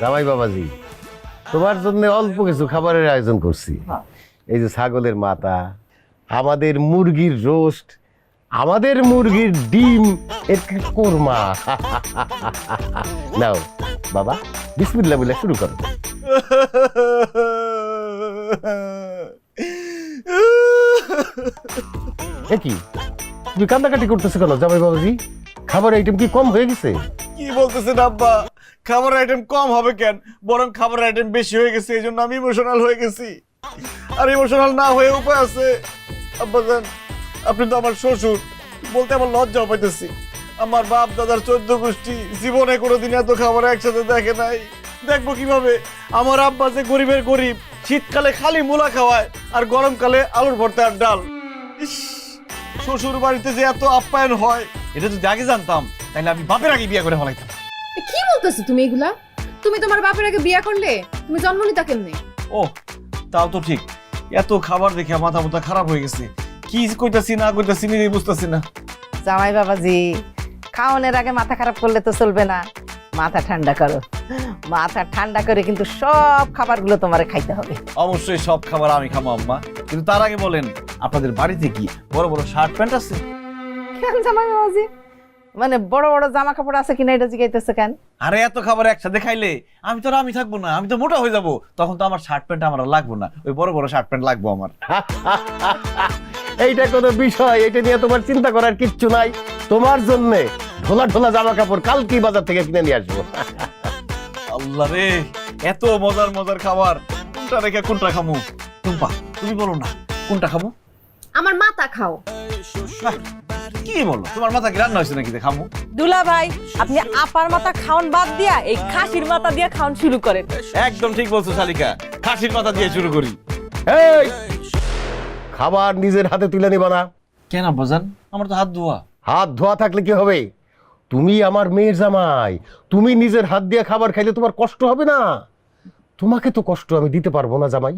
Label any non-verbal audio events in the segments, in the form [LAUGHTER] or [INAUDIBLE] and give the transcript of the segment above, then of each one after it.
জামাই বাবাজি তোমার জন্য অল্প কিছু খাবারের আয়োজন করছি। এই যে ছাগলের মাথা আমাদের মুরগির রোস্ট আমাদের মুরগির ডিম একটু কোরমা? [LAUGHS] নাও বাবা বিসমিল্লাহ বলে শুরু করো। [LAUGHS] এ কি? তুমি কান্দাকাটি করতেছো কেন জামাই বাবাজি? খাবার আইটেম কি কম হয়ে গেছে? কি বলতেছেন আব্বা? খাবার আইটেম কম হবে কেন? বরং খাবার আইটেম বেশি হয়ে গেছে এই জন্য আমি ইমোশনাল হয়ে গেছি। আর ইমোশনাল না হয়ে উপায় আছে। আব্বা জান, আপনি তো আমার শ্বশুর, বলতে আমার লজ্জা পাইতেছি। আমার বাপ দাদার চোদ্দ গোষ্ঠী, জীবনে কোনোদিন এত খাবার একসাথে দেখে নাই। দেখব কীভাবে? আমার আব্বা যে গরিবের গরিব, শীতকালে খালি মূলা খাওয়ায়, আর গরমকালে আলুর ভর্তা আর ডাল। শ্বশুর বাড়িতে যে এত আপ্যায়ন হয় এটা যদি আগে জানতাম তাহলে আমি বাপের আগে বিয়ে করে ফেলাইতাম। কি বলতেছো তুমি এগুলা? তুমি তোমার বাপের আগে বিয়ে করলে তুমি জন্ম নিতা কেমনে? ও তাও তো ঠিক। এত খাবার দেখে মাথা মাথা খারাপ হয়ে গেছে। কি কইতাছি না কইতাছি নিজেই বুঝতাছি না। জামাই বাবাজি খাওয়ানোর আগে মাথা খারাপ করলে তো চলবে না। মাথা ঠান্ডা করো। মাথা ঠান্ডা করে কিন্তু সব খাবারগুলো তোমারে খাইতে হবে। অবশ্যই সব খাবার আমি খাব আম্মা। কিন্তু তার আগে বলেন আপনাদের বাড়িতে কি বড় বড় শার্ট প্যান্ট আছে? কেন জামাই বাবাজি? মানে বড় বড় জামা কাপড় আছে কিনা এটা জিজ্ঞাইতেছে কেন? আরে এত খাবার একসাথে খাইলে আমি তো আর আমি থাকব না আমি তো মোটা হয়ে যাব। তখন তো আমার শার্ট প্যান্ট আমার আর লাগবো না ওই বড় বড় শার্ট প্যান্ট লাগবো আমার। [LAUGHS] এইটা কোনো বিষয় এটা নিয়ে তোমার চিন্তা করার কিচ্ছু নাই। তোমার জন্য ঢোলা ঢোলা জামা কাপড় কালকেই বাজার থেকে কিনে নিয়ে আসব। [LAUGHS] আল্লাহ রে এত মজার মজার খাবার। কোনটা রেখে কোনটা খামু? টুম্পা তুমি বলো না কোনটা খামু? আমার মাথা খাও। কি বলো? তোমার মাথা কি রান্না হয়েছে নাকি? খামু। দুলা ভাই আপনি আপার মাথা খাওন বাদ দিয়া এই খাসির মাথা দিয়া খাওন শুরু করেন। একদম ঠিক বলছো শালিকা। খাসির মাথা দিয়ে শুরু করি। এই! খাবার নিজের হাতে তুলে নিবা না। কেন বাজান আমার তো হাত ধোয়া। হাত ধোয়া থাকলে কি হবে? তুমি আমার মেয়ের জামাই। তুমি নিজের হাত দিয়ে খাবার খাইলে তোমার কষ্ট হবে না। তোমাকে তো কষ্ট আমি দিতে পারব না জামাই।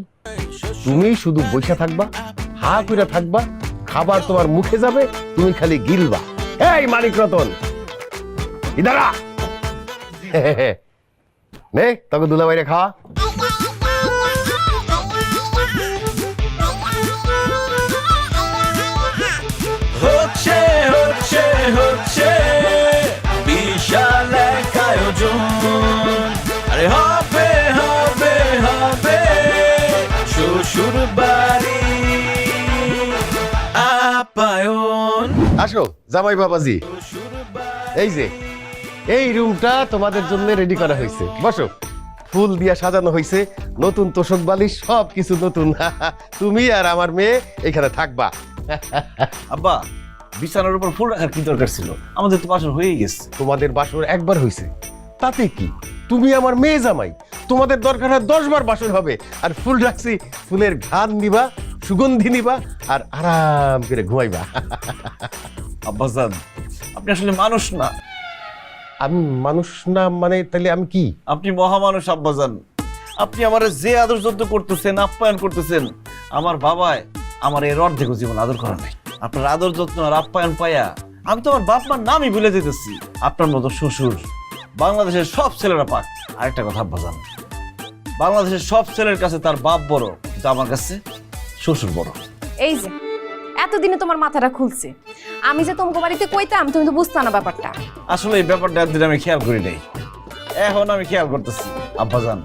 তুমি শুধু বসে থাকবা হা করে থাকবা খাবার তোমার মুখে যাবে, তুমি খালি গিলবা। এই মানিক রতন ইদারা নে, তোকে দুলা বাইরে খাওয়া। জামাই বাবাজি এই যে এই রুমটা তোমাদের জন্য রেডি করা হয়েছে। বসো। ফুল দিয়া সাজানো হয়েছে নতুন তোষক বালিশ সব কিছু নতুন। [LAUGHS] তুমি আর আমার মেয়ে এখানে থাকবা। [LAUGHS] আব্বা বিছানার উপর ফুল রাখার কি দরকার ছিল? আমাদের তো বাসন হয়েই গেছে। তোমাদের বাসর একবার হয়েছে। তাতে কি? তুমি আমার মেয়ে জামাই তোমাদের দরকার হয় দশ বার বাসন হবে। আর ফুল রাখছি ফুলের ঘ্রাণ নিবা সুগন্ধি নিবা আর আরাম করে ঘুমাইবা। [LAUGHS] আব্বাজান আপনি আসলে মানুষ না। আমি মানুষ না মানে তাহলে আমি কি? আপনি মহামানুষ আব্বাজান। আপনি আমার যে আদর যত্ন করতেছেন আপ্যায়ন করতেছেন আমার বাবায় আমার এর অর্ধেক জীবন আদর করা নাই। আপনার আদর যত্ন আর আপ্যায়ন পায়া আমি তো আমার বাপ মার নামই ভুলে যেতেছি আপনার মতো শ্বশুর বাংলাদেশের সব ছেলেরা পাক। আরেকটা কথা আব্বাজান বাংলাদেশের সব ছেলের কাছে তার বাপ বড় কিন্তু আমার কাছে শ্বশুর বড়। এই যে। এতদিনে তোমার মাথাটা খুলছে। আমি যে তোমাকে বাড়িতে কইতাম তুমি তো বুঝতা না ব্যাপারটা। আসলে এই ব্যাপারটা একদিন আমি খেয়াল করি নাই এখন আমি খেয়াল করতেছি আব্বাজান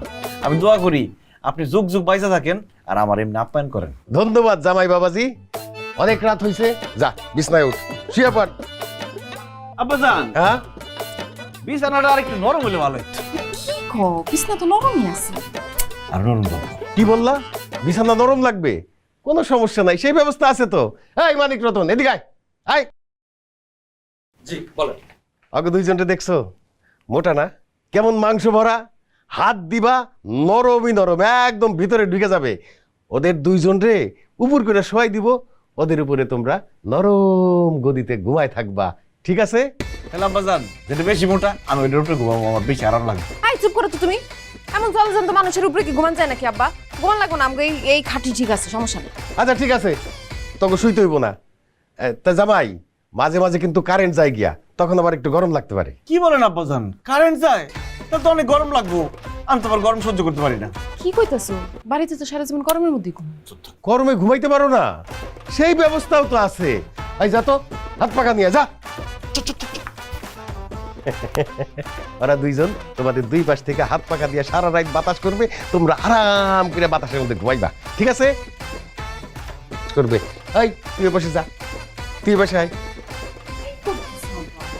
আমি দোয়া করি আপনি যুগ যুগ বাইসা থাকেন আর আমার এমনি আপ্যায়ন করেন। ধন্যবাদ জামাই বাবাজি। অনেক রাত হয়েছে যা বিছনায় উঠ। শুয়ে পড়। আব্বাজান। হ্যাঁ? বিছানাটা আর একটু নরম হলে ভালো হতো কি কো বিছনা তো নরমই আছে। আর নরম কি বললা? বিছানা নরম লাগবে? কোনো সমস্যা নাই সেই ব্যবস্থা আছে তো। এই মানিক রতন এদিকে আয় আয়। জি বলেন আগে দুইজনটা দেখছ? মোটা না? কেমন মাংস ভরা? হাত দিবা নরমই নরম একদম ভিতরে ঢুকে যাবে। ওদের দুইজন রে উপর করে শোয়াই দিব ওদের উপরে তোমরা নরম গদিতে ঘুমায় থাকবা। ঠিক আছে? তাহলে আব্বাজান যেটা বেশি মোটা আমি ওইটার উপরে ঘুমাবো আমার বেশি আরাম লাগবে আই চুপ করো তো তুমি। এমন জলজন্ত মানুষের উপরে কি ঘুমান যায় নাকি আব্বা? ঘুমান লাগবো না আমাকে এই এই খাটি ঠিক আছে সমস্যা নেই। আচ্ছা ঠিক আছে। তোকে শুইতে হইব না। এ, তা জামাই মাঝে মাঝে কিন্তু কারেন্ট যায় গিয়া তখন আবার একটু গরম লাগতে পারে। কি বলেন আব্বাজান? কারেন্ট যায় তাহলে তো অনেক গরম লাগবো। আমি তোমার গরম সহ্য করতে পারি না। কি কইতাছো? বাড়িতে তো সারা জীবন গরমের মধ্যে ঘুম। গরমে ঘুমাইতে পারো না। সেই ব্যবস্থাও তো আছে। এই যা তো হাত পাকা নিয়ে যা। [LAUGHS] ওরা দুইজন তোমাদের দুই পাশ থেকে হাত পাকা দিয়ে সারা রাত বাতাস করবে, তোমরা আরাম করে বাতাসের মধ্যে ঘুমাইবা। ঠিক আছে? করবে। এই, তুই বসে যা। তুই বসে আয়।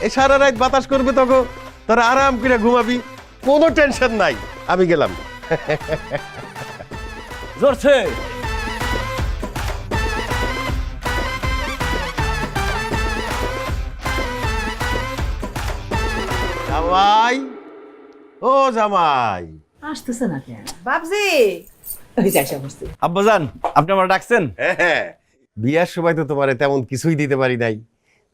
এই সারা রাত বাতাস করবে তখন, তোরা আরাম করে ঘুমাবি। কোনো টেনশন নাই। আমি গেলাম। জোরছে জামাই। ও জামাই। আসতেছে না কেন? বাবজি ওই যাই বসছি আব্বাজান আপনি আমার ডাকছেন? হ্যাঁ। বিয়ার সময় তো তোমার তেমন কিছুই দিতে পারি নাই।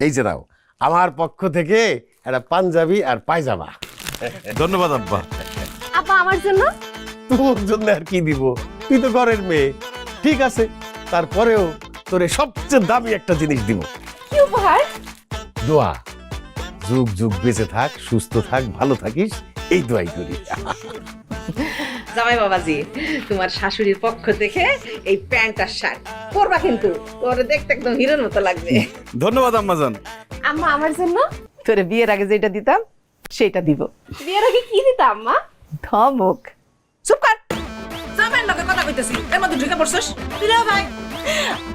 এই যে দাও আমার পক্ষ থেকে একটা পাঞ্জাবি আর পায়জামা। ধন্যবাদ আব্বা। আপা আমার জন্য? তোর জন্য আর কি দিব? তুই তো ঘরের মেয়ে। ঠিক আছে তারপরেও তোরে সবচেয়ে দামি একটা জিনিস দিব। কি উপহার? দোয়া। যুগ যুগ বেঁচে থাক সুস্থ থাক ভালো থাকিস এই দোয়াই করি। জামাই বাবাজি তোমার শাশুড়ির পক্ষ থেকে এই প্যান্ট আর শার্ট পরবা কিন্তু তোরে দেখতে একদম হিরোর মতো লাগবে। ধন্যবাদ আম্মাজান। আম্মা আমার জন্য তোরে বিয়ের আগে যেটা দিতাম সেটা দিব। বিয়ের আগে কি দিতা আম্মা? ধমক। চুপ কর। জামাইয়ের লগে কথা কইতেছি এর মধ্যে ঢুকে পড়ছস। দিলে ভাই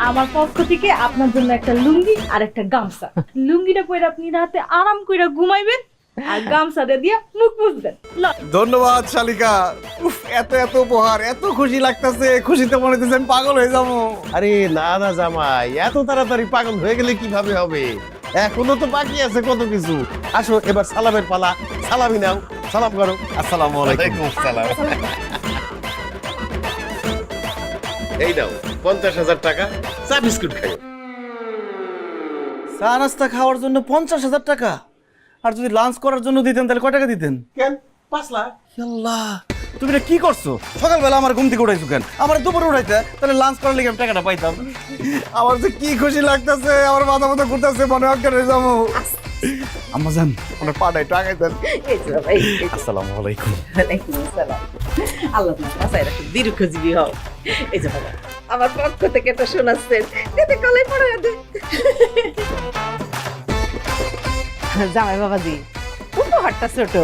আমার পক্ষ থেকে আপনার জন্য একটা লুঙ্গি আর একটা গামছা। লুঙ্গিটা পরে আপনি রাতে আরাম কইরা ঘুমাইবেন আর গামছাটা দিয়া মুখ মুছবেন ধন্যবাদ শালিকা। উফ এত এত উপহার এত খুশি লাগতেছে। খুশিতে মনে হচ্ছে পাগল হয়ে যাব। আরে না না জামাই এত তাড়াতাড়ি পাগল হয়ে গেলে কীভাবে হবে? এখনও তো বাকি আছে কত কিছু। আসো এবার সালামের পালা। সালামি নাও। সালাম করো। আসসালামু আলাইকুম। সালাম এই নাও পঞ্চাশ হাজার টাকা চা বিস্কুট খাইও চা নাস্তা খাওয়ার জন্য পঞ্চাশ হাজার টাকা। আর যদি লাঞ্চ করার জন্য দিতেন তাহলে কয় টাকা দিতেন? কেন? পাঁচ লাখ। আল্লাহ তুমি এটা কি করছ? সকালবেলা আমার ঘুম থেকে উঠাইছো কেন? আমার দুপুরে উঠাইতে তাহলে লাঞ্চ করার লেগে আমি টাকাটা পাইতাম। আমার যে কি খুশি লাগতেছে আমার মাথা মাথা ঘুরতেছে মনে হয়ে যাব আম্মা যান আমার পাটা একটু আগাই দেন এই যে ভাই আসসালামু আলাইকুম। ওয়ালাইকুম আসসালাম। আল্লাহ তোমার বাসায় রাখুন দীর্ঘজীবী হও এই যে বাবা আমার পক্ষ থেকে তো শোনাচ্ছেন দিতে কলাই পড়ে দে জামাই বাবাজি উপহারটা ছোট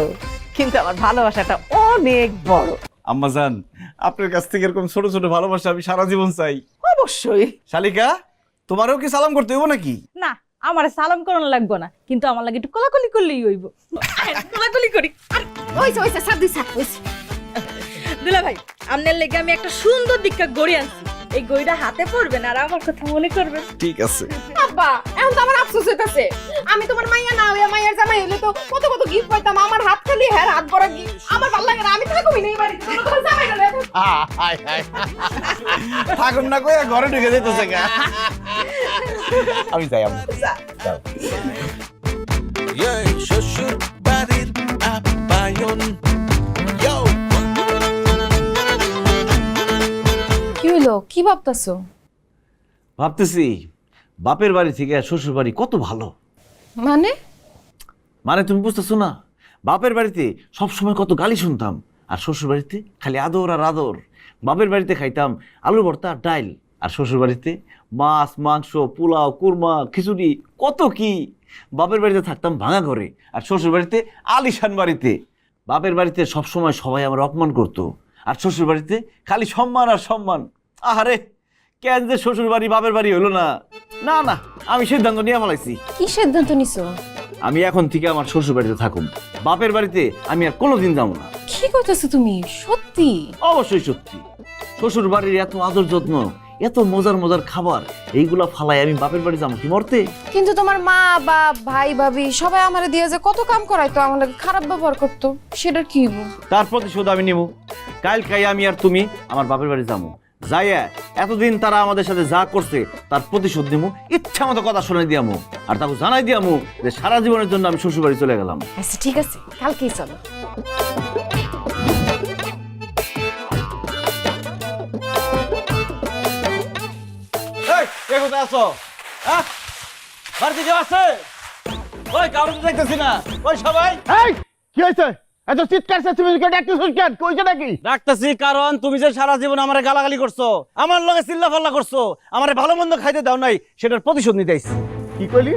কিন্তু আমার ভালোবাসাটা অনেক বড়। আম্মা যান আপনার কাছ থেকে এরকম ছোট ছোট ভালোবাসা আমি সারা জীবন চাই। অবশ্যই। শালিকা তোমারও কি সালাম করতে হইব নাকি? না আমার সালাম করানো লাগবে না কিন্তু আমার লাগে একটু কোলাকুলি করলেই হইব। কোলাকুলি করি। ওইছে ওইছে সার দিছে ওইছে দুলা ভাই আপনার লেগে আমি একটা সুন্দর দিকটা গড়ি আনছি। এই গড়িটা হাতে পড়বেন আর আমার কথা মনে করবেন ঠিক আছে। আব্বা এখন তো আমার আফসোস হইতাছে। আমি তোমার মাইয়া না হইয়া মাইয়ার জামাই হইলে তো কত কত গিফট পাইতাম আমার হাত খালি হ্যাঁ হাত ভরা গিফট। আমার ভালো লাগে না আমি তো নেই বাড়িতে তোমরা জামাই না থাকুন না কই ঘরে ঢুকে যেতেছে গা। আমি যাই Yeah, শ্বশুর বাড়ির আপ্যায়ন। হইল? কি ভাবতাছো? ভাবতেছি বাপের বাড়ি থেকে শ্বশুর বাড়ি কত ভালো। মানে? মানে তুমি বুঝতেছো না বাপের বাড়িতে সবসময় কত গালি শুনতাম আর শ্বশুর বাড়িতে খালি আদর আর আদর। বাপের বাড়িতে খাইতাম আলু ভর্তা আর ডাইল আর শ্বশুর বাড়িতে মাছ মাংস পোলাও কুরমা খিচুড়ি কত কি। বাপের বাড়িতে থাকতাম ভাঙা ঘরে আর শ্বশুর বাড়িতে আলিশান বাড়িতে। বাপের বাড়িতে সবসময় সবাই আমার অপমান করতো আর শ্বশুর বাড়িতে খালি সম্মান আর সম্মান। আহারে কেন যে শ্বশুর বাড়ি বাপের বাড়ি হলো না? না না আমি সিদ্ধান্ত নিয়ে ফেলাইছি। কি সিদ্ধান্ত নিছো? আমি এখন থেকে আমার শ্বশুর বাড়িতে থাকুম। বাপের বাড়িতে আমি আর কোনোদিন যাব না। কি কইতাছো তুমি? সত্যি? অবশ্যই সত্যি। শ্বশুর বাড়ির এত আদর যত্ন এত মজার মজার খাবার এইগুলা ফালাই আমি বাপের বাড়ি যাব কি মরতে? কিন্তু তোমার মা বা ভাই ভাবি সবাই আমারে দিয়ে যে কত কাম করাইতো আমার লাগে খারাপ ব্যবহার করতো সেটার কি হইব? তার প্রতিশোধ আমি নিব। কাল কাই আমি আর তুমি আমার বাপের বাড়ি যাব। যাইয়া এতদিন তারা আমাদের সাথে যা করছে তার প্রতিশোধ নিমু ইচ্ছা মতো কথা শুনে দিয়ামু। আর তাকে জানাই দিয়ামু যে সারা জীবনের জন্য আমি শ্বশুর বাড়ি চলে গেলাম। আচ্ছা ঠিক আছে কালকেই চলো। কোথায় আছো? হ্যাঁ? বাড়িতে কেউ আছে? ওই তো দেখতেছি না। ওই সবাই? এই কি হয়েছে? এত চিৎকার ডাকতেছিস কেন? কইছে নাকি? ডাকতেছি কারণ তুমি যে সারা জীবন আমারে গালাগালি করছ আমার লগে করছ আমারে ভালো মন্দ খাইতে দাও নাই সেটার প্রতিশোধ নিতে আইছি। কি কইলি?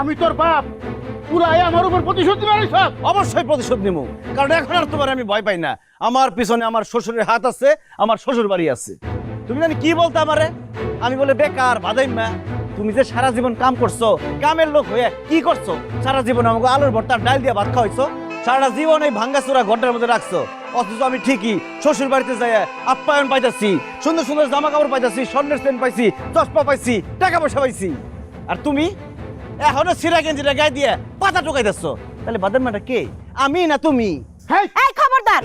আমি তোর বাপ। পুরাই আমার উপর প্রতিশোধ সব। অবশ্যই প্রতিশোধ নিব কারণ এখন আর তোমার আমি ভয় পাই না। আমার পিছনে আমার শ্বশুরের হাত আছে আমার শ্বশুর বাড়ি আছে। তুমি জানি কি বলতে আমারে? আমি বলে বেকার বাদাইমা তুমি যে সারা জীবন কাম করছ কামের লোক হয়ে কি করছ? সারা জীবন আমাকে আলুর ভর্তা ডাল দিয়ে ভাত খাওয়াইছো সারা জীবন এই ভাঙ্গাচোরা ঘরটার মধ্যে রাখছো। অথচ আমি ঠিকই শ্বশুর বাড়িতে যাই আপ্যায়ন পাইতাছি সুন্দর সুন্দর জামা কাপড় পাইতাছি স্বর্ণের চেন পাইছি চশমা পাইছি টাকা পয়সা পাইছি। আর তুমি? এখনও সিরা গেঞ্জিটা গায়ে দিয়ে পাতা টোকাই দিচ্ছ তাহলে বাদাম মাটা কে? আমি না তুমি? এই খবরদার!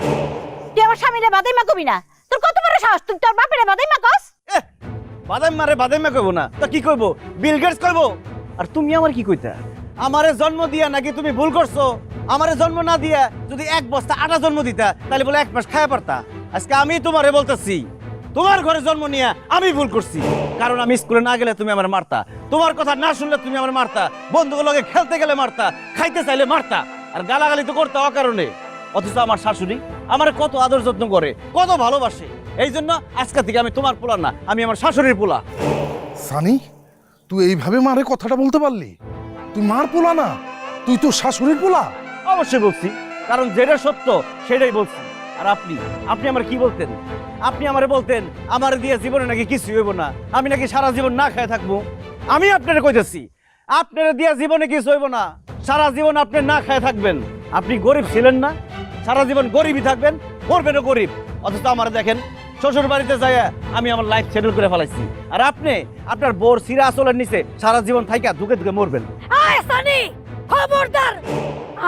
তুই আমার স্বামীরে বাদাই মা কবি না? তোর কত বড় সাহস? তুই তোর বাপেরে বাদাই মা কস? বাদাম মারে বাদাম মা কইবো না। তা কি কইবো? Bill Gates কইবো? আর তুমি আমার কি কইতা? আমারে জন্ম দিয়া নাকি তুমি ভুল করছ? আমারে জন্ম না দিয়া যদি এক বস্তা আটা জন্ম দিতা, তাহলে বলে এক মাস খায়া পারতা আজকে আমি তোমারে বলতেছি, তোমার ঘরে জন্ম নিয়ে আমি ভুল করছি। কারণ আমি স্কুলে না গেলে তুমি আমার মারতা। তোমার কথা না শুনলে তুমি আমার মারতা। বন্ধুগুলোকে খেলতে গেলে মারতা, খাইতে চাইলে মারতা। আর গালাগালি তো করতে অকারণে। অথচ আমার শাশুড়ি আমার কত আদর যত্ন করে, কত ভালোবাসে। এই জন্য আজকে থেকে আমি তোমার পোলা না, আমি আমার শাশুড়ির পোলা। সানি, তুই এইভাবে মারে কথাটা বলতে পারলি? তুই মার পোলা না, তুই তো শাশুড়ির পোলা? অবশ্যই বলছি, কারণ যেটা সত্য সেটাই বলছি। আর আপনি আপনি আমার কি বলতেন? আপনি আমারে বলতেন, আমার দিয়ে জীবনে নাকি কিছু হইব না, আমি নাকি সারা জীবন না খেয়ে থাকব। আমি আপনারে কইতেছি, আপনার দিয়া জীবনে কিছু হইব না, সারা জীবন আপনি না খেয়ে থাকবেন। আপনি গরিব ছিলেন না, সারা জীবন গরিবই থাকবেন করবেনও গরিব। অথচ আমার দেখেন শ্বশুর বাড়িতে যাই আমি আমার লাইফ সেটেল করে ফেলাইছি। আর আপনি, আপনার বোর সিরা আসলের নিচে সারা জীবন থাইকা ধুকে ধুকে মরবেন। খবরদার!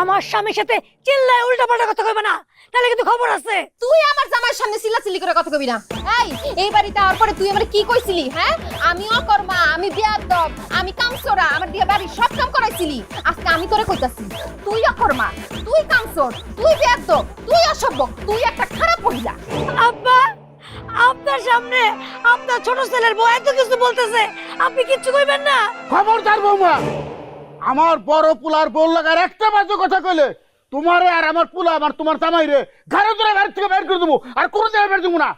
আমার স্বামীর সাথে চিল্লায় উল্টা পাল্টা কথা কইবে না তাহলে কিন্তু খবর আছে। তুই আমার জামাইয়ের সামনে চিল্লাচিল্লি করে কথা কবি না। এই এই বাড়িতে আওয়ার পরে তুই আমার কি কইছিলি হ্যাঁ? আমি অকর্মা আমি বিয়াদব আমি কামসরা আমার দিয়ে বাড়ি সব কাম করাইছিলি। আজকে আমি তোরে কইতাছি তুই অকর্মা তুই কামসর তুই বিয়াদব তুই অসভ্য তুই একটা খারাপ মহিলা। আব্বা আপনার সামনে আপনার ছোট ছেলের বউ এত কিছু বলতেছে আপনি কিচ্ছু কইবেন না। খবরদার বৌমা আমার বড় পুলার বউ লাগার একটা বাজে কথা কইলে তোমারে আর আমার পুলা আমার তোমার জামাই রে ঘরে ধরে ঘর থেকে বের করে দেবো আর কোনো জায়গায় বের দেবো না।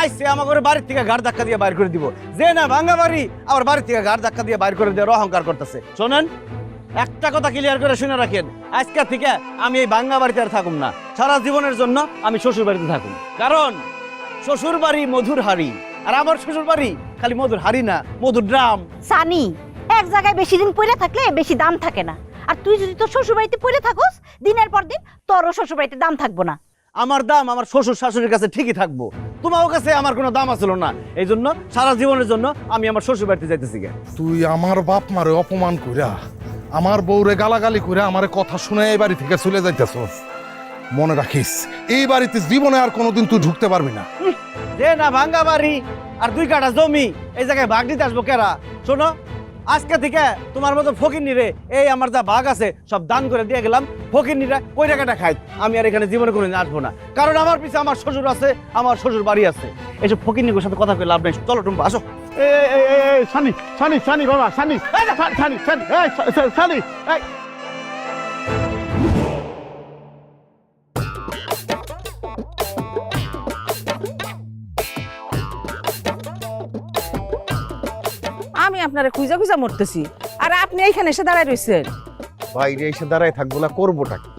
আইসে আমাকে বাড়ির থেকে ঘাড় ধাক্কা দিয়ে বাইর করে দিব। যে না ভাঙ্গা বাড়ি আবার বাড়ির থেকে ঘাড় ধাক্কা দিয়ে বাইর করে দেওয়ার অহংকার করতেছে। শোনেন একটা কথা ক্লিয়ার করে শুনে রাখেন। আজকে থেকে আমি এই ভাঙ্গা বাড়িতে আর থাকুম না। সারা জীবনের জন্য আমি শ্বশুর বাড়িতে থাকুম। কারণ শ্বশুর বাড়ি মধুর হাড়ি আর আমার শ্বশুর বাড়ি খালি মধুর হাড়ি না মধুর ড্রাম। সানি এক জায়গায় বেশি দিন পড়ে থাকলে বেশি দাম থাকে না। আর তুই যদি তোর শ্বশুর বাড়িতে পড়ে থাকোস দিনের পর দিন তোরও শ্বশুর বাড়িতে দাম থাকব না। আমার দাম আমার শ্বশুর শাশুড়ির কাছে ঠিকই থাকব। তোমার কাছে আমার কোনো দাম আসলো না। এই জন্য সারা জীবনের জন্য আমি আমার শ্বশুর বাড়িতে যাইতেছি গে তুই আমার বাপ মারে অপমান কইরা আমার বউরে গালাগালি কইরা আমারে কথা শুনে এই বাড়ি থেকে চলে যাইতেছস। মনে রাখিস এই বাড়িতে জীবনে আর কোনোদিন তুই ঢুকতে পারবি না। যে না ভাঙ্গা বাড়ি আর দুই কাটা জমি এই জায়গায় ভাগ দিতে আসব কেরা? শোনো আজকে থেকে তোমার মতো ফকির নিরে এই আমার যা বাঘ আছে, সব দান করে দিয়ে গেলাম। ফকির নিরে কই টাকাটা খাই আমি আর এখানে জীবনে কোনো আসব না। কারণ আমার পিছে আমার শ্বশুর আছে, আমার শ্বশুর বাড়ি আছে। এইসব ফকির নিগোর সাথে কথা কই লাভ নেই। চলো, টুম্পা, আসো। সানি সানি সানি, বাবা, সানি। সানি সানি সানি আপনারে খুঁজা খুঁজা মরতেছি। আর আপনি এইখানে এসে দাঁড়ায় রইছেন। বাইরে এসে দাঁড়ায় থাকব না করবোটা কি?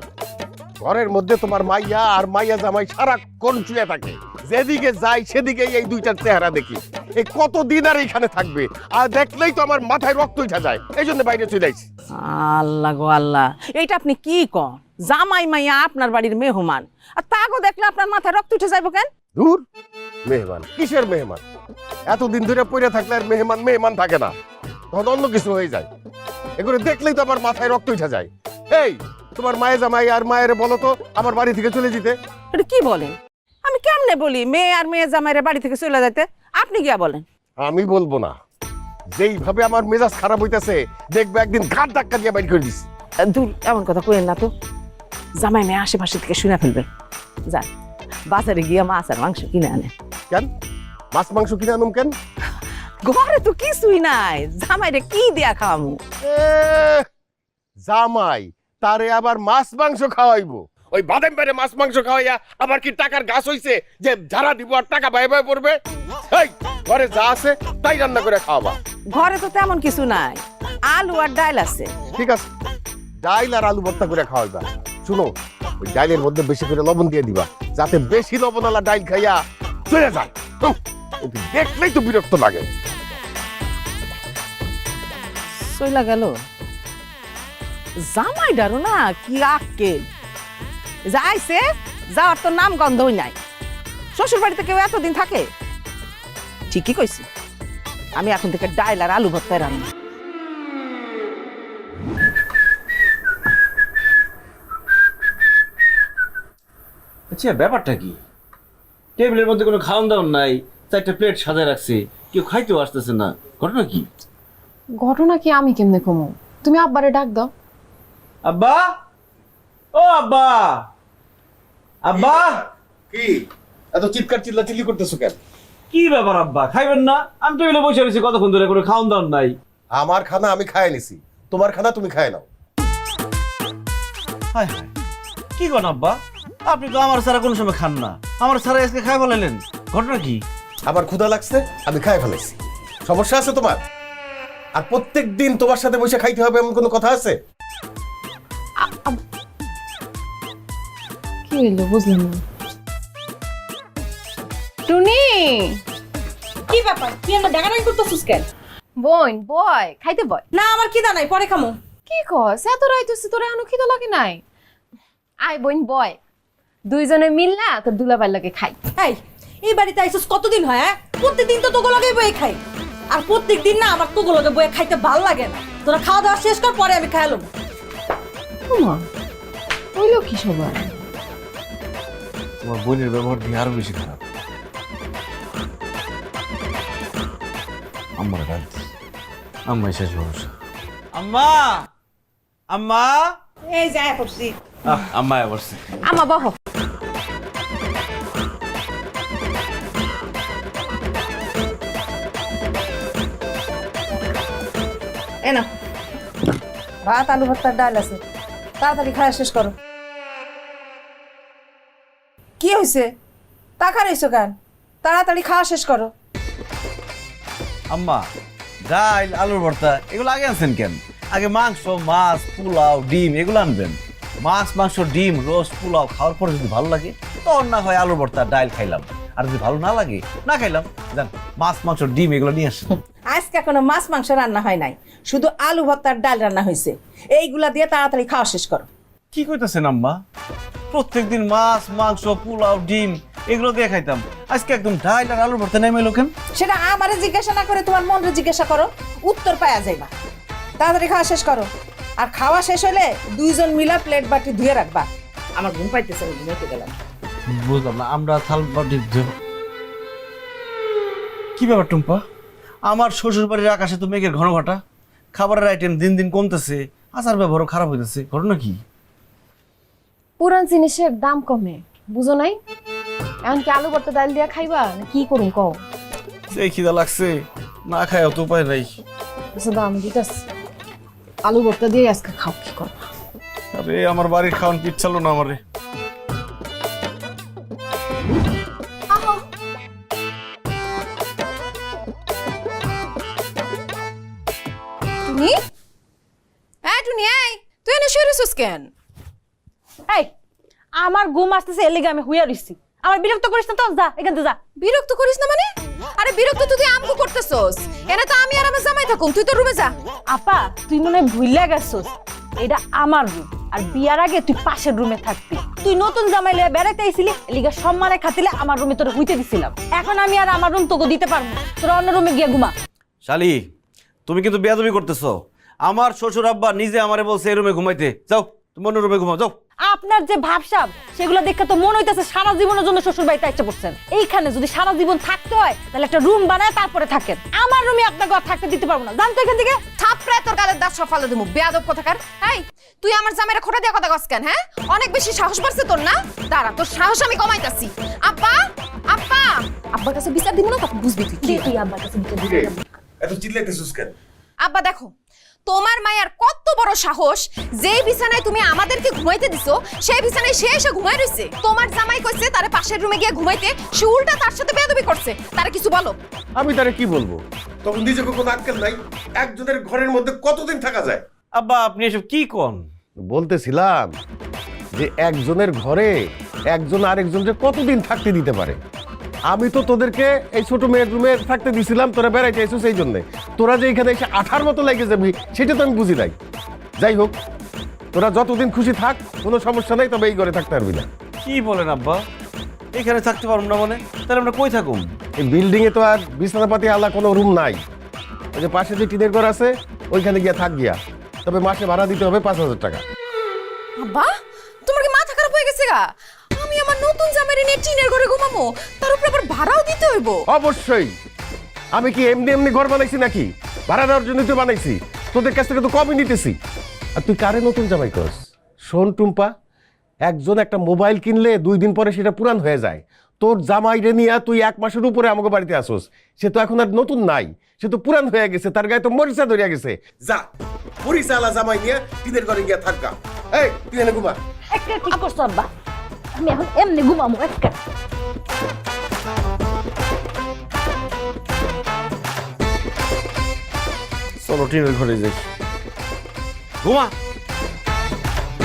ঘরের মধ্যে তোমার মাইয়া আর মাইয়া জামাই সারাক্ষণ শুয়ে থাকে। যেদিকে যাই সেদিকে এই দুইটার চেহারা দেখি। এই কতদিন আর এখানে থাকবে? আর দেখলেই তো আমার মাথায় রক্ত উঠা যায়। এই জন্য বাইরে চলে আইছি। আল্লাহ গো আল্লাহ এইটা আপনি কি কন? জামাই মাইয়া আপনার বাড়ির মেহমান। আর তাগো দেখলে আপনার মাথায় রক্ত উঠে যাইব কেন? দূর মেহমান কিসের মেহমান? এতদিন ধরে পড়ে থাকলে আর মেহমান মেহমান থাকে না। তখন অন্য কিছু হয়ে যায়। এগুলো দেখলেই তো আমার মাথায় রক্ত উঠা যায়। এই তোমার মায়ের জামাই আর মায়ের বলো তো আমার বাড়ি থেকে চলে যেতে। এটা কি বলেন? আমি কেমনে বলি মেয়ে আর মেয়ে জামাইরে বাড়ি থেকে চলে যাইতে? আপনি গিয়া বলেন। আমি বলব না। যেইভাবে আমার মেজাজ খারাপ হইতাছে দেখবে একদিন ঘাট ধাক্কা দিয়ে বাইর করে দিস দূর এমন কথা কইেন না তো। জামাই মেয়ে আশেপাশে থেকে শুনে ফেলবে। যান বাজারে গিয়ে মাছ আর মাংস কিনে আনে। কেন? মাছ মাংস কিনে আনুম কেন? ঘরে তো কিছুই নাই। জামাইরে কি দিয়া খাওয়ামু? জামাই তারে আবার মাছ মাংস খাওয়াইবো। ওই বাদাম বাইরে মাছ মাংস খাওয়াইয়া আবার কি টাকার গাছ হইছে যে যারা দিব আর টাকা বাই বাই পড়বে? এই ঘরে যা আছে তাই রান্না করে খাওয়াবা। ঘরে তো তেমন কিছু নাই। আলু আর ডাল আছে। ঠিক আছে। ডাইল আর আলু ভর্তা করে খাওয়াইবা। শুনো ওই ডাইলের মধ্যে বেশি করে লবণ দিয়ে দিবা যাতে বেশি লবণওয়ালা ডাইল খাইয়া চলে যায়। দেখলেই তো বিরক্ত লাগে। গেল। জামাই ডারো না কি আক্কেল। যাইছে যাওয়ার তো নাম গন্ধই নাই। শ্বশুর বাড়িতে কেউ এতদিন থাকে? ঠিকই কইছি। আমি এখন থেকে ডাইল আর আলু ভর্তা রান্না। আচ্ছা ব্যাপারটা কি? টেবিলের মধ্যে কোনো খাওয়ান দাওয়ান নাই চারটা প্লেট সাজায় রাখছে। কেউ খাইতেও আসতেছে না। ঘটনা কি? ঘটনা কি আমি কেমনে কমু? তুমি আব্বারে ডাক দাও। আব্বা? ও আব্বা! আব্বা? কি? এত চিৎকার চিল্লা চিল্লি করতেছো কেন? কি ব্যাপার আব্বা? খাইবেন না? আমি টেবিলে বসে রয়েছি কতক্ষণ ধরে কোনো খাওয়ান দাওয়ান নাই। আমার খানা আমি খাই নিছি। তোমার খানা তুমি খাই নাও। হায় হায়। কি কন আব্বা? আপনি তো আমার ছাড়া কোনো সময় খান না। আমার ছাড়া আজকে খাই বলাইলেন ঘটনা কি? আমার ক্ষুধা লাগছে আমি খাই ফেলেছি সমস্যা আছে তোমার? আর প্রত্যেক দিন তোমার সাথে বসে খাইতে হবে এমন কোনো কথা আছে? কি হইল বুঝলাম না। টুনি! কি ব্যাপার? তুই আমার ডাকাডাকি করতেছিস কেন? বোন বয় খাইতে বয়। না আমার কি নাই পরে খামো। কি কস? এত রাইতেছি তোর এখনও খিদে লাগে নাই? আয় বোন বয়। দুইজনে মিল না তোর দুলাবার লাগে খাই। এই এই বাড়িতে আইসিস কতদিন হয় হ্যাঁ? প্রত্যেকদিন তো তোকে লগে বয়ে খাই। আর প্রত্যেক দিন না আমার তোকে লগে বয়ে খাইতে ভালো লাগে না। তোরা খাওয়া দাওয়া শেষ কর পরে আমি খাইলাম ওমা হইল কি সবার? তোমার বোনের ব্যবহার দিয়ে আরও বেশি খারাপ। আম্মার ডাকছি আম্মাই শেষ ভরসা। আম্মা! আম্মা! এই যায় করছি আহ, আম্মা বসছে আম্মা বহ। এ না ভাত, আলু ভর্তার ডাল আছে। তাড়াতাড়ি খাওয়া শেষ করো। কি হয়েছে টাকা রয়েছো কেন? তাড়াতাড়ি খাওয়া শেষ করো। আম্মা, ডাল, আলুর ভর্তা, এগুলো আগে আনছেন কেন? আগে মাংস, মাছ, পোলাও, ডিম, এগুলো আনবেন। মাছ, মাংস, ডিম রোস্ট পোলাও খাওয়ার পরে যদি ভালো লাগে, তখন না হয় আলুর ভর্তা, ডাল খাইলাম। আর যদি ভালো না লাগে না খাইলাম। জান মাছ মাংস ডিম এগুলো নিয়ে আসেন। আজকে কোনো মাছ মাংস রান্না হয় নাই। শুধু আলু ভর্তার ডাল রান্না হয়েছে। এইগুলা দিয়ে তাড়াতাড়ি খাওয়া শেষ করো। কি কইতাছেন আম্মা? প্রত্যেকদিন মাছ মাংস পোলাও ডিম এগুলো দিয়ে খাইতাম। আজকে একদম ডাল আর আলুর ভর্তা নেমে লোকেন সেটা আমারে জিজ্ঞাসা না করে তোমার মনরে জিজ্ঞাসা করো উত্তর পাওয়া যাইবা। তাড়াতাড়ি খাওয়া শেষ করো। আর খাওয়া শেষ হলে দুইজন মিলা প্লেট বাটি ধুয়ে রাখবা। আমার ঘুম পাইতেছে ঘুমাইতে গেলাম। বুঝলাম না আমরা থাল কি ব্যাপার টুম্পা? আমার শ্বশুর বাড়ির আকাশে তো মেঘের ঘন ঘটা খাবারের আইটেম দিন দিন কমতেছে আচার ব্যবহারও খারাপ হইতেছে ঘটনা কি? পুরান জিনিসের দাম কমে বুঝো নাই? এখন কি আলু ভর্তা ডাল দিয়া খাইবা না কি করুম কও? সেই খিদা লাগছে না খায় তো উপায় নাই। আচ্ছা দাম দিতেছি। আলু ভর্তা দিয়ে আজকে খাও কি কর আরে আমার বাড়ির খাওয়ান কি ইচ্ছালো না আমারে। কেন? এই আমার ঘুম আসতেছে এর লেগে আমি হুইয়া রইছি। আমার বিরক্ত করিস না তো যা এখান থেকে যা। বিরক্ত করিস না মানে? আরে বিরক্ত তো তুই আমকো করতেছস। এনে তো আমি আর আমার জামাই থাকুম তুই তো রুমে যা। আপা তুই মনে ভুইলা গেছস। এটা আমার রুম আর বিয়ার আগে তুই পাশের রুমে থাকবি। তুই নতুন জামাই লিয়ে বেড়াইতে আইছিলি এলিগা সম্মানে খাতিলে আমার রুমে তোর হইতে দিছিলাম। এখন আমি আর আমার রুম তোকে দিতে পারব। তোরা অন্য রুমে গিয়ে ঘুমা। শালি তুমি কিন্তু বেয়াদবি করতেছো। আমার শ্বশুর আব্বা নিজে আমারে বলছে এই রুমে ঘুমাইতে। যাও তুমি অন্য রুমে ঘুমাও যাও। আপনার যে ভাবসাব সেগুলো দেখে তো মনে হইতেছে সারা জীবনের জন্য শ্বশুর বাড়িতে আইসা পড়ছেন। এইখানে যদি সারা জীবন থাকতে হয় তাহলে একটা রুম বানায় তারপরে থাকেন। আমার রুমে আপনাকে আর থাকতে দিতে পারব না। জানতো এখান থেকে থাপড়ায় তোর গালের দাঁত সব ফালে দেবো বেয়াদব কোথাকার। এই তুই আমার জামাইরা খোটা দিয়ে কথা কস কেন হ্যাঁ? অনেক বেশি সাহস বাড়ছে তোর না? দাঁড়া তোর সাহস আমি কমাইতাছি। আব্বা আব্বা! আব্বার কাছে বিচার দিব না তখন বুঝবি তুই তুই আব্বার কাছে বিচার দিবি। এত চিল্লাইতেছিস কেন? আব্বা দেখো তোমার মায়ের কত বড় সাহস? যেই বিছানায় তুমি আমাদেরকে ঘুমাইতে দিছো সেই বিছানায় সে এসে ঘুমাই রইছে। তোমার জামাই কইছে তারে পাশের রুমে গিয়ে ঘুমাইতে সে উল্টা তার সাথে বেয়াদবি করছে। তারা কিছু বলো। আমি তারে কি বলব? তখন নিজেকে কোনো আক্কেল নাই? একজনের ঘরের মধ্যে কতদিন থাকা যায়? আব্বা আপনি এসব কি কন? বলতেছিলাম যে একজনের ঘরে একজন আরেকজনকে কতদিন থাকতে দিতে পারে? আমি তো তোদেরকে এই ছোট মেয়ের রুমে থাকতে দিছিলাম তোরা বেড়াইতে এসো সেই জন্যে। তোরা যে এখানে এসে আঠার মতো লেগে যাবি সেটা তো আমি বুঝি নাই। যাই হোক তোরা যতদিন খুশি থাক কোনো সমস্যা নাই তবে এই ঘরে থাকতে পারবি না। কি বলেন আব্বা? এখানে থাকতে পারব না মানে? তাহলে আমরা কই থাকুম? এই বিল্ডিং এ তো আর বিছানাপাতি আলা কোনো রুম নাই। ওই যে পাশে যে টিনের ঘর আছে ওইখানে গিয়া থাক গিয়া। তবে মাসে ভাড়া দিতে হবে পাঁচ হাজার টাকা। আব্বা তোমার কি মাথা খারাপ হয়ে গেছে গা? আমি আমার নতুন জামাইরে নিয়ে টিনের ঘরে ঘুমাবো তার উপরে আবার ভাড়াও দিতে হইব। অবশ্যই। আমি কি এমনি এমনি ঘর বানাইছি নাকি? ভাড়া দেওয়ার জন্য তো বানাইছি। তোদের কাছ থেকে তো কমই নিতেছি। আর তুই কারে নতুন জামাই করস? শোন টুম্পা একজন একটা মোবাইল কিনলে দুই দিন পরে সেটা পুরান হয়ে যায়। তোর জামাই রে নিয়ে তুই এক মাসের উপরে আমাকে বাড়িতে আসোস। সে তো এখন আর নতুন নাই। সে তো পুরান হয়ে গেছে। তার গায়ে তো মরিচা ধরিয়া গেছে। যা মরিচা আলা জামাই নিয়ে টিনের ঘরে গিয়া থাকা এই তুই এনে ঘুমা। একটা ঠিক করছ আব্বা? আমি এখন এমনি ঘুমামো একটা চলো টিনের ঘরে যাই। ঘুমা।